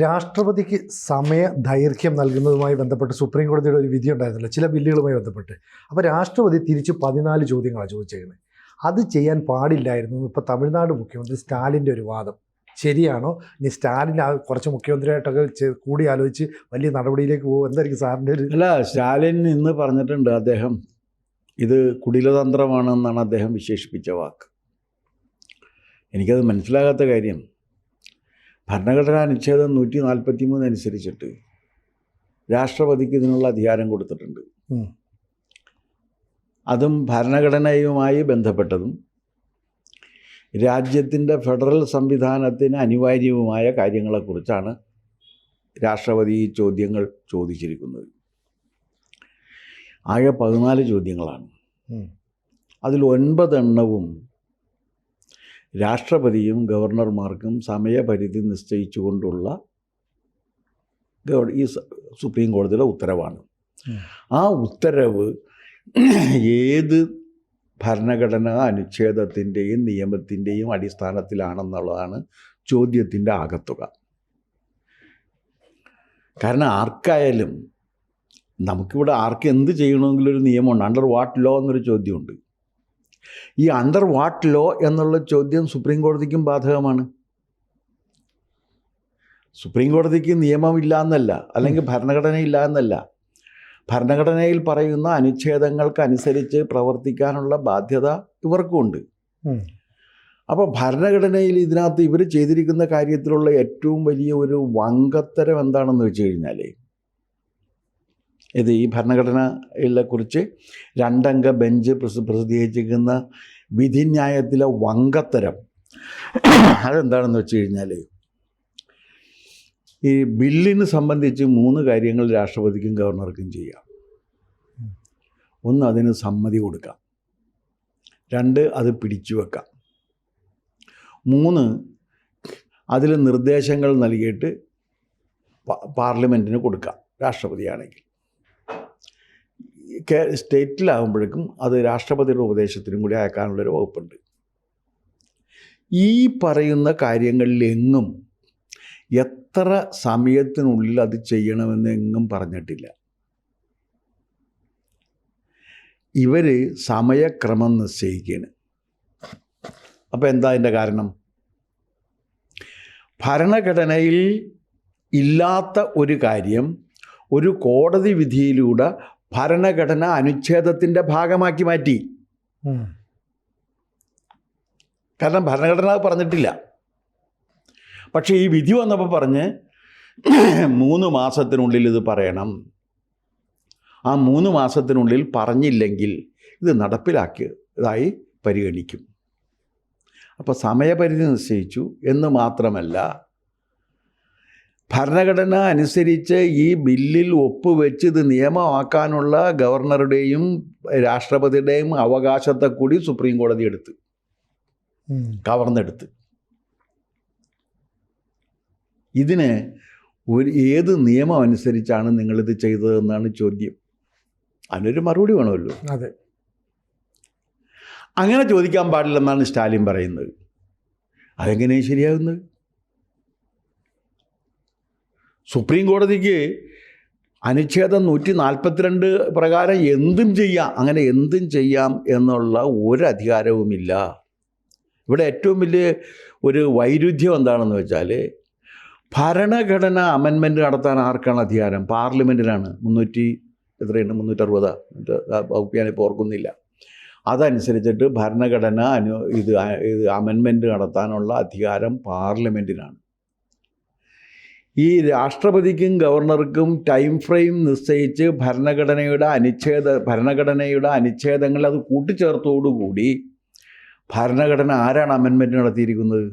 രാഷ്ട്രപതിക്ക് സമയ ദൈർഘ്യം നൽകുന്നതുമായി ബന്ധപ്പെട്ട് സുപ്രീം കോടതിയുടെ ഒരു വിധി ഉണ്ടായിരുന്നില്ല. ചില ബില്ലുകളുമായി ബന്ധപ്പെട്ട്. അപ്പോൾ രാഷ്ട്രപതി തിരിച്ച് പതിനാല് ചോദ്യങ്ങളാണ് ചോദിച്ചേക്കുന്നത് അത് ചെയ്യാൻ പാടില്ലായിരുന്നു ഇപ്പോൾ തമിഴ്നാട് മുഖ്യമന്ത്രി സ്റ്റാലിന്റെ ഒരു വാദം. ശരിയാണോ? ഇനി സ്റ്റാലിൻ കുറച്ച് മുഖ്യമന്ത്രിയായിട്ടൊക്കെ കൂടി ആലോചിച്ച് വലിയ നടപടിയിലേക്ക് പോകും. എന്തായിരിക്കും സാറിന്റെ ഒരു അല്ല സ്റ്റാലിൻ ഇന്ന് പറഞ്ഞിട്ടുണ്ട് അദ്ദേഹം ഇത് കുടിലതന്ത്രമാണെന്നാണ് അദ്ദേഹം വിശേഷിപ്പിച്ച വാക്ക്. എനിക്കത് മനസ്സിലാകാത്ത കാര്യം. ഭരണഘടനാ അനുച്ഛേദം നൂറ്റി നാൽപ്പത്തി മൂന്ന് അനുസരിച്ചിട്ട് രാഷ്ട്രപതിക്ക് ഇതിനുള്ള അധികാരം കൊടുത്തിട്ടുണ്ട്. അതും ഭരണഘടനയുമായി ബന്ധപ്പെട്ടതും രാജ്യത്തിന്റെ ഫെഡറൽ സംവിധാനത്തിന് അനിവാര്യവുമായ കാര്യങ്ങളെക്കുറിച്ചാണ് രാഷ്ട്രപതി ഈ ചോദ്യങ്ങൾ ചോദിച്ചിരിക്കുന്നത് ആകെ പതിനാല് ചോദ്യങ്ങളാണ്. അതിൽ ഒൻപതെണ്ണവും രാഷ്ട്രപതിയും ഗവർണർമാർക്കും സമയപരിധി നിശ്ചയിച്ചുകൊണ്ടുള്ള ഈ സുപ്രീം കോടതിയുടെ ഉത്തരവാണ്. ആ ഉത്തരവ് ഏത് ഭരണഘടനാ അനുച്ഛേദത്തിന്റെയും നിയമത്തിന്റെയും അടിസ്ഥാനത്തിലാണെന്നുള്ളതാണ് ചോദ്യത്തിന്റെ ആകത്തുക. കാരണം ആർക്കായാലും നമുക്കിവിടെ ആർക്ക് എന്ത് ചെയ്യണമെങ്കിലും ഒരു നിയമമുണ്ട്. അണ്ടർ വാട്ട് ലോ എന്നൊരു ചോദ്യമുണ്ട്. ഈ അണ്ടർ വാട്ട് ലോ എന്നുള്ള ചോദ്യം സുപ്രീം കോടതിക്കും ബാധകമാണ്. സുപ്രീം കോടതിക്ക് നിയമമില്ല എന്നല്ല അല്ലെങ്കിൽ ഭരണഘടനയില്ല എന്നല്ല ഭരണഘടനയിൽ പറയുന്ന അനുച്ഛേദങ്ങൾക്ക് അനുസരിച്ച് പ്രവർത്തിക്കാനുള്ള ബാധ്യത ഇവർക്കുമുണ്ട് അപ്പോൾ ഭരണഘടനയിൽ ഇതിനകത്ത് ഇവർ ചെയ്തിരിക്കുന്ന കാര്യത്തിലുള്ള ഏറ്റവും വലിയ ഒരു വങ്കത്തരം എന്താണെന്ന് വെച്ച് കഴിഞ്ഞാൽ ഇത് ഈ ഭരണഘടനയെ കുറിച്ച് രണ്ടംഗ ബെഞ്ച് പ്രസ പ്രസിദ്ധീകരിച്ചിരിക്കുന്ന വിധിന്യായത്തിലെ വങ്കത്തരം. അതെന്താണെന്ന് വെച്ച് കഴിഞ്ഞാൽ ഈ ബില്ലിന് സംബന്ധിച്ച് മൂന്ന് കാര്യങ്ങൾ രാഷ്ട്രപതിക്കും ഗവർണർക്കും ചെയ്യാം. ഒന്ന് അതിന് സമ്മതി കൊടുക്കാം. രണ്ട് അത് പിടിച്ചു വെക്കാം. മൂന്ന് അതിൽ നിർദ്ദേശങ്ങൾ നൽകിയിട്ട് പാർലമെന്റിന് കൊടുക്കാം രാഷ്ട്രപതിയാണെങ്കിൽ. സ്റ്റേറ്റിലാകുമ്പോഴേക്കും അത് രാഷ്ട്രപതിയുടെ ഉപദേശത്തിനും കൂടി അയക്കാനുള്ളൊരു വകുപ്പുണ്ട്. ഈ പറയുന്ന കാര്യങ്ങളിലെങ്ങും എത്ര സമയത്തിനുള്ളിൽ അത് ചെയ്യണമെന്ന് എങ്ങും പറഞ്ഞിട്ടില്ല. ഇവർ സമയക്രമം നിശ്ചയിക്കുകയാണ് അപ്പോൾ എന്താ അതിന്റെ കാരണം? ഭരണഘടനയിൽ ഇല്ലാത്ത ഒരു കാര്യം ഒരു കോടതി വിധിയിലൂടെ ഭരണഘടന അനുച്ഛേദത്തിന്റെ ഭാഗമാക്കി മാറ്റി. കാരണം ഭരണഘടന അത് പറഞ്ഞിട്ടില്ല. പക്ഷേ ഈ വിധി വന്നപ്പോൾ പറഞ്ഞ് മൂന്ന് മാസത്തിനുള്ളിൽ ഇത് പറയണം. ആ മൂന്ന് മാസത്തിനുള്ളിൽ പറഞ്ഞില്ലെങ്കിൽ ഇത് നടപ്പിലാക്കിയതായി പരിഗണിക്കും. അപ്പോൾ സമയപരിധി നിശ്ചയിച്ചു എന്ന് മാത്രമല്ല ഭരണഘടന അനുസരിച്ച് ഈ ബില്ലിൽ ഒപ്പുവെച്ച് ഇത് നിയമമാക്കാനുള്ള ഗവർണറുടെയും രാഷ്ട്രപതിയുടെയും അവകാശത്തെ കൂടി സുപ്രീം കോടതി എടുത്ത്. കവർന്നെടുത്ത് ഇതിന് ഒരു ഏത് നിയമം അനുസരിച്ചാണ് നിങ്ങളിത് ചെയ്തതെന്നാണ് ചോദ്യം. അതിനൊരു മറുപടി വേണമല്ലോ. അതെ. അങ്ങനെ ചോദിക്കാൻ പാടില്ലെന്നാണ് സ്റ്റാലിൻ പറയുന്നത്. അതെങ്ങനെയാണ് ശരിയാകുന്നത് സുപ്രീം കോടതിക്ക് അനുച്ഛേദം നൂറ്റി നാൽപ്പത്തിരണ്ട് പ്രകാരം എന്തും ചെയ്യാം അങ്ങനെ എന്തും ചെയ്യാം എന്നുള്ള ഒരു അധികാരവുമില്ല ഇവിടെ ഏറ്റവും വലിയ ഒരു വൈരുദ്ധ്യം എന്താണെന്ന് വെച്ചാൽ ഭരണഘടന അമെൻമെന്റ് നടത്താൻ ആർക്കാണ് അധികാരം? പാർലമെന്റിനാണ് മുന്നൂറ്റി എത്രയുണ്ട് മുന്നൂറ്ററുപത്? വകുപ്പ് ഞാനിപ്പോൾ ഓർക്കുന്നില്ല. അതനുസരിച്ചിട്ട് ഭരണഘടന അനു ഇത് ഇത് അമെൻമെന്റ് നടത്താനുള്ള അധികാരം പാർലമെന്റിനാണ് ഈ രാഷ്ട്രപതിക്കും ഗവർണർക്കും ടൈം ഫ്രെയിം നിശ്ചയിച്ച് ഭരണഘടനയുടെ അനുച്ഛേദ ഭരണഘടനയുടെ അനുച്ഛേദങ്ങൾ അത് കൂട്ടിച്ചേർത്തോടുകൂടി ഭരണഘടന ആരാണ് അമെൻമെന്റ് നടത്തിയിരിക്കുന്നത്?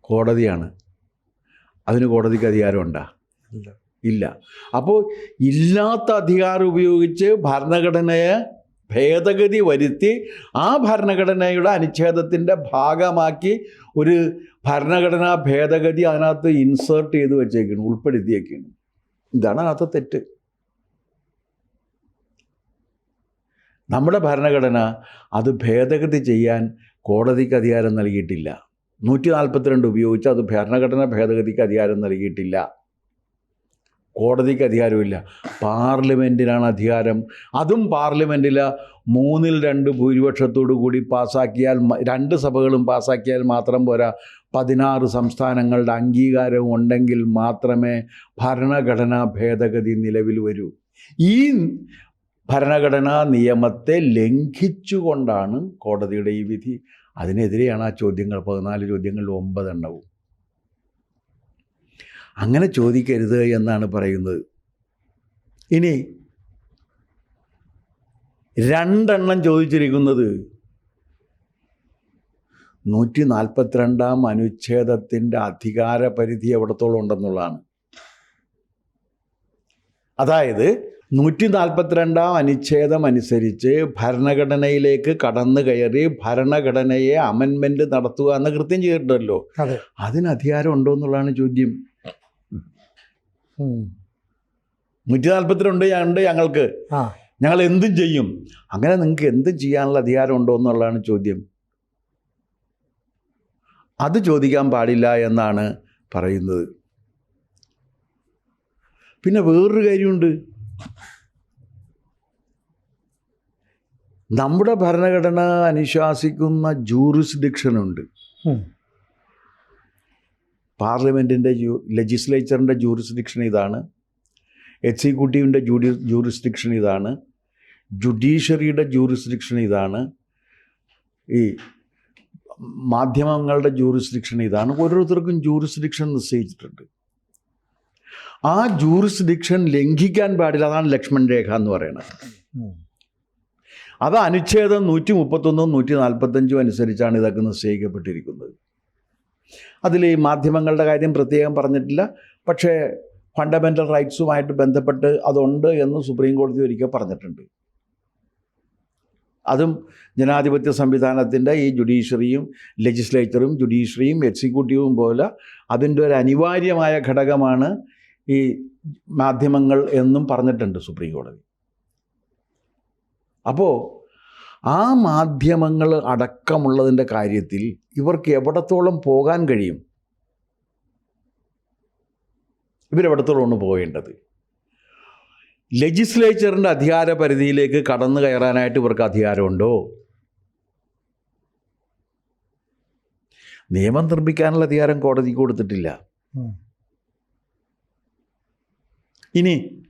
കോടതിയാണ്. അതിന് കോടതിക്ക് അധികാരമുണ്ടോ? ഇല്ല. ഇല്ല. അപ്പോൾ ഇല്ലാത്ത അധികാരം ഉപയോഗിച്ച് ഭരണഘടനയെ ഭേദഗതി വരുത്തി ആ ഭരണഘടനയുടെ അനുച്ഛേദത്തിന്റെ ഭാഗമാക്കി ഒരു ഭരണഘടനാ ഭേദഗതി അതിനകത്ത് ഇൻസേർട്ട് ചെയ്ത് വെച്ചേക്കുന്നു ഉൾപ്പെടുത്തിയേക്കണം ഇതാണ് അതിനകത്ത് തെറ്റ്. നമ്മുടെ ഭരണഘടന അത് ഭേദഗതി ചെയ്യാൻ കോടതിക്ക് അധികാരം നൽകിയിട്ടില്ല. നൂറ്റി നാൽപ്പത്തിരണ്ട് ഉപയോഗിച്ച് അത് ഭരണഘടന ഭേദഗതിക്ക് അധികാരം നൽകിയിട്ടില്ല. കോടതിക്ക് അധികാരമില്ല. പാർലമെന്റിനാണ് അധികാരം. അതും പാർലമെന്റിൽ മൂന്നിൽ രണ്ട് ഭൂരിപക്ഷത്തോടു കൂടി പാസ്സാക്കിയാൽ രണ്ട് സഭകളും പാസ്സാക്കിയാൽ മാത്രം പോരാ. പതിനാറ് സംസ്ഥാനങ്ങളുടെ അംഗീകാരം ഉണ്ടെങ്കിൽ മാത്രമേ ഭരണഘടനാ ഭേദഗതി നിലവിൽ വരൂ. ഈ ഭരണഘടനാ നിയമത്തെ ലംഘിച്ചുകൊണ്ടാണ് കോടതിയുടെ ഈ വിധി. അതിനെതിരെയാണ് ആ ചോദ്യങ്ങൾ പതിനാല് ചോദ്യങ്ങളിൽ ഒമ്പതെണ്ണവും. അങ്ങനെ ചോദിക്കരുത് എന്നാണ് പറയുന്നത്. ഇനി രണ്ടെണ്ണം ചോദിച്ചിരിക്കുന്നത് നൂറ്റി നാൽപ്പത്തിരണ്ടാം അനുച്ഛേദത്തിന്റെ അധികാര പരിധി എവിടത്തോളം ഉണ്ടെന്നുള്ളതാണ്. അതായത് നൂറ്റി നാൽപ്പത്തിരണ്ടാം അനുച്ഛേദം അനുസരിച്ച് ഭരണഘടനയിലേക്ക് കടന്നു കയറി ഭരണഘടനയെ അമെൻമെന്റ് നടത്തുക എന്ന കൃത്യം ചെയ്തിട്ടുണ്ടല്ലോ. അതിന് അധികാരം ഉണ്ടോ എന്നുള്ളതാണ് ചോദ്യം. നൂറ്റി നാൽപ്പത്തിരണ്ട് ഉണ്ട് ഞങ്ങൾക്ക്. ഞങ്ങൾ എന്തും ചെയ്യും. അങ്ങനെ നിങ്ങൾക്ക് എന്തും ചെയ്യാനുള്ള അധികാരം ഉണ്ടോ എന്നുള്ളതാണ് ചോദ്യം. അത് ചോദിക്കാൻ പാടില്ല എന്നാണ് പറയുന്നത്. പിന്നെ വേറൊരു കാര്യമുണ്ട്. നമ്മുടെ ഭരണഘടന അനുശാസിക്കുന്ന ജൂറിസ്ഡിക്ഷനുണ്ട് ഉം. പാർലമെന്റിന്റെ ജൂ ലെജിസ്ലേച്ചറിന്റെ ജൂറിസ്ഡിക്ഷൻ ഇതാണ്. എക്സിക്യൂട്ടീവിന്റെ ജൂഡി ജൂറിസ്ഡിക്ഷൻ ഇതാണ്. ജുഡീഷ്യറിയുടെ ജൂറിസ്ഡിക്ഷൻ ഇതാണ്. ഈ മാധ്യമങ്ങളുടെ ജൂറിസ്ഡിക്ഷൻ ഇതാണ്. ഓരോരുത്തർക്കും ജൂറിസ്ഡിക്ഷൻ നിശ്ചയിച്ചിട്ടുണ്ട്. ആ ജൂറിസ്ഡിക്ഷൻ ലംഘിക്കാൻ പാടില്ല. അതാണ് ലക്ഷ്മൺ രേഖ എന്ന് പറയുന്നത്. അത് അനുച്ഛേദം നൂറ്റി മുപ്പത്തൊന്നും നൂറ്റി നാൽപ്പത്തഞ്ചും അനുസരിച്ചാണ് ഇതൊക്കെ നിശ്ചയിക്കപ്പെട്ടിരിക്കുന്നത്. അതിൽ ഈ മാധ്യമങ്ങളുടെ കാര്യം പ്രത്യേകം പറഞ്ഞിട്ടില്ല. പക്ഷേ ഫണ്ടമെന്റൽ റൈറ്റ്സുമായിട്ട് ബന്ധപ്പെട്ട് അതുണ്ട് എന്ന് സുപ്രീം കോടതി ഒരിക്കൽ പറഞ്ഞിട്ടുണ്ട്. അതും ജനാധിപത്യ സംവിധാനത്തിന്റെ ഈ ജുഡീഷ്യറിയും ലെജിസ്ലേച്ചറും ജുഡീഷ്യറിയും എക്സിക്യൂട്ടീവും പോലെ അതിന്റെ ഒരു അനിവാര്യമായ ഘടകമാണ് ഈ മാധ്യമങ്ങൾ എന്നും പറഞ്ഞിട്ടുണ്ട് സുപ്രീം കോടതി. അപ്പോൾ ആ മാധ്യമങ്ങൾ അടക്കമുള്ളതിന്റെ കാര്യത്തിൽ ഇവർക്ക് എവിടത്തോളം പോകാൻ കഴിയും? ഇവരെവിടത്തോളമാണ് പോകേണ്ടത്? ലെജിസ്ലേച്ചറിന്റെ അധികാര പരിധിയിലേക്ക് കടന്നു കയറാനായിട്ട് ഇവർക്ക് അധികാരമുണ്ടോ? നിയമം നിർമ്മിക്കാനുള്ള അധികാരം കോടതിക്ക് കൊടുത്തിട്ടില്ല. ഇനി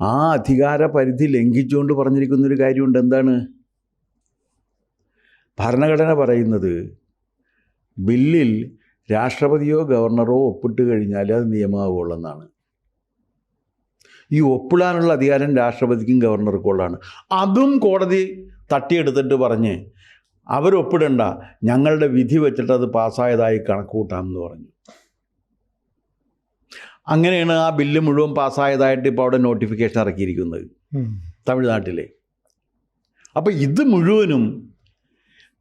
ആ അധികാര പരിധി ലംഘിച്ചുകൊണ്ട് പറഞ്ഞിരിക്കുന്നൊരു കാര്യമുണ്ട്. എന്താണ്? ഭരണഘടന പറയുന്നത് ബില്ലിൽ രാഷ്ട്രപതിയോ ഗവർണറോ ഒപ്പിട്ട് കഴിഞ്ഞാൽ അത് നിയമമാവുള്ളെന്നാണ് ഈ ഒപ്പിടാനുള്ള അധികാരം രാഷ്ട്രപതിക്കും ഗവർണർക്കും ഉള്ളതാണ്. അതും കോടതി തട്ടിയെടുത്തിട്ട് പറഞ്ഞ് അവരൊപ്പിടണ്ട ഞങ്ങളുടെ വിധി വെച്ചിട്ട് അത് പാസ്സായതായി കണക്കൂട്ടാം എന്ന് പറഞ്ഞു. അങ്ങനെയാണ് ആ ബില്ല് മുഴുവൻ പാസ്സായതായിട്ട് ഇപ്പോൾ അവിടെ നോട്ടിഫിക്കേഷൻ ഇറക്കിയിരിക്കുന്നത് തമിഴ്നാട്ടിലെ. അപ്പോൾ ഇത് മുഴുവനും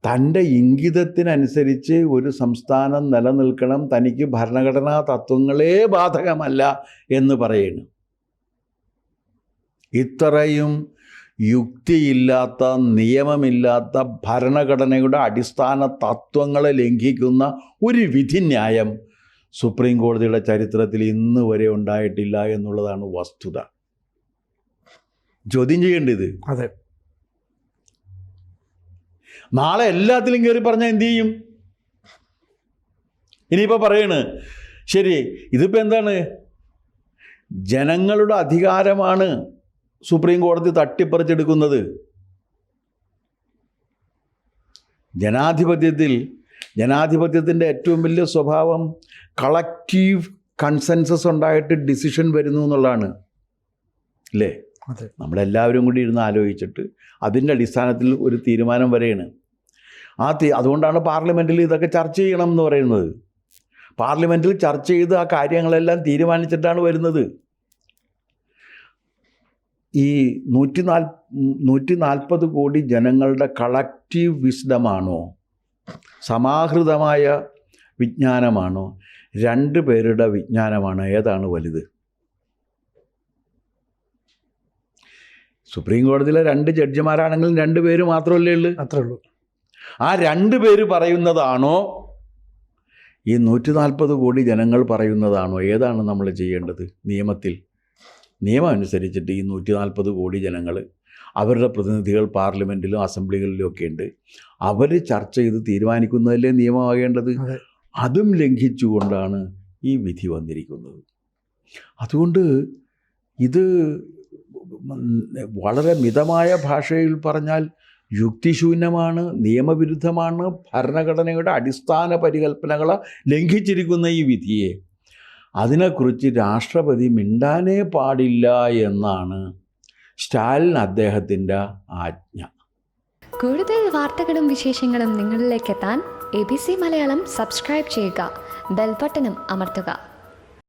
തന്റെ ഇംഗിതത്തിനനുസരിച്ച് ഒരു സംസ്ഥാനം നിലനിൽക്കണം തനിക്ക് ഭരണഘടനാ തത്വങ്ങളെ ബാധകമല്ല എന്ന് പറയുന്നു ഇത്രയും യുക്തിയില്ലാത്ത നിയമമില്ലാത്ത ഭരണഘടനയുടെ അടിസ്ഥാന തത്വങ്ങളെ ലംഘിക്കുന്ന ഒരു വിധിന്യായം സുപ്രീം കോടതിയുടെ ചരിത്രത്തിൽ ഇന്ന് വരെ ഉണ്ടായിട്ടില്ല എന്നുള്ളതാണ് വസ്തുത. ചോദ്യം ചെയ്യേണ്ടത് അതെ. നാളെ എല്ലാത്തിലും കയറി പറഞ്ഞാൽ എന്തു ചെയ്യും? ഇനിയിപ്പോൾ പറയണ് ശരി ഇതിപ്പോൾ എന്താണ്? ജനങ്ങളുടെ അധികാരമാണ് സുപ്രീം കോടതി തട്ടിപ്പറിച്ചെടുക്കുന്നത്. ജനാധിപത്യത്തിൽ ജനാധിപത്യത്തിന്റെ ഏറ്റവും വലിയ സ്വഭാവം കളക്റ്റീവ് കൺസെൻസസ് ഉണ്ടായിട്ട് ഡിസിഷൻ വരുന്നു എന്നുള്ളതാണ്. അല്ലേ നമ്മളെല്ലാവരും കൂടി ഇരുന്ന് ആലോചിച്ചിട്ട് അതിന്റെ അടിസ്ഥാനത്തിൽ ഒരു തീരുമാനം വരെയാണ്. ആ തീ അതുകൊണ്ടാണ് പാർലമെന്റിൽ ഇതൊക്കെ ചർച്ച ചെയ്യണം എന്ന് പറയുന്നത്. പാർലമെന്റിൽ ചർച്ച ചെയ്ത് ആ കാര്യങ്ങളെല്ലാം തീരുമാനിച്ചിട്ടാണ് വരുന്നത്. ഈ നൂറ്റി നാല് നൂറ്റി നാൽപ്പത് കോടി ജനങ്ങളുടെ കളക്റ്റീവ് വിസ്ഡമാണോ? സമാഹൃതമായ വിജ്ഞാനമാണോ? രണ്ട് പേരുടെ വിജ്ഞാനമാണോ ഏതാണ് വലുത്? സുപ്രീം കോടതിയിലെ രണ്ട് ജഡ്ജിമാരാണെങ്കിലും രണ്ട് പേര് മാത്രമല്ലേ ഉള്ളൂ. അത്രേ ഉള്ളൂ ആ രണ്ട് പേര് പറയുന്നതാണോ? ഈ നൂറ്റി നാൽപ്പത് കോടി ജനങ്ങൾ പറയുന്നതാണോ? ഏതാണ് നമ്മൾ ചെയ്യേണ്ടത്? നിയമത്തിൽ. നിയമം അനുസരിച്ചിട്ട് ഈ നൂറ്റി നാൽപ്പത് കോടി ജനങ്ങൾ അവരുടെ പ്രതിനിധികൾ പാർലമെന്റിലും അസംബ്ലികളിലും ഒക്കെ ഉണ്ട്. അവർ ചർച്ച ചെയ്ത് തീരുമാനിക്കുന്നതല്ലേ നിയമമാകേണ്ടത്? അതും ലംഘിച്ചുകൊണ്ടാണ് ഈ വിധി വന്നിരിക്കുന്നത്. അതുകൊണ്ട് ഇത് വളരെ മിതമായ ഭാഷയിൽ പറഞ്ഞാൽ യുക്തിശൂന്യമാണ് നിയമവിരുദ്ധമാണ് ഭരണഘടനയുടെ അടിസ്ഥാന പരികൽപ്പനകളെ ലംഘിച്ചിരിക്കുന്ന ഈ വിധിയെ. അതിനെക്കുറിച്ച് രാഷ്ട്രപതി മിണ്ടാനേ പാടില്ല എന്നാണ് സ്റ്റാലിൻ അദ്ദേഹത്തിന്റെ ആജ്ഞ. കൂടുതൽ വാർത്തകളും വിശേഷങ്ങളും നിങ്ങളിലേക്ക് എത്താൻ A B C Malayalam subscribe ചെയ്യുക ബെൽബട്ടനും അമർത്തുക.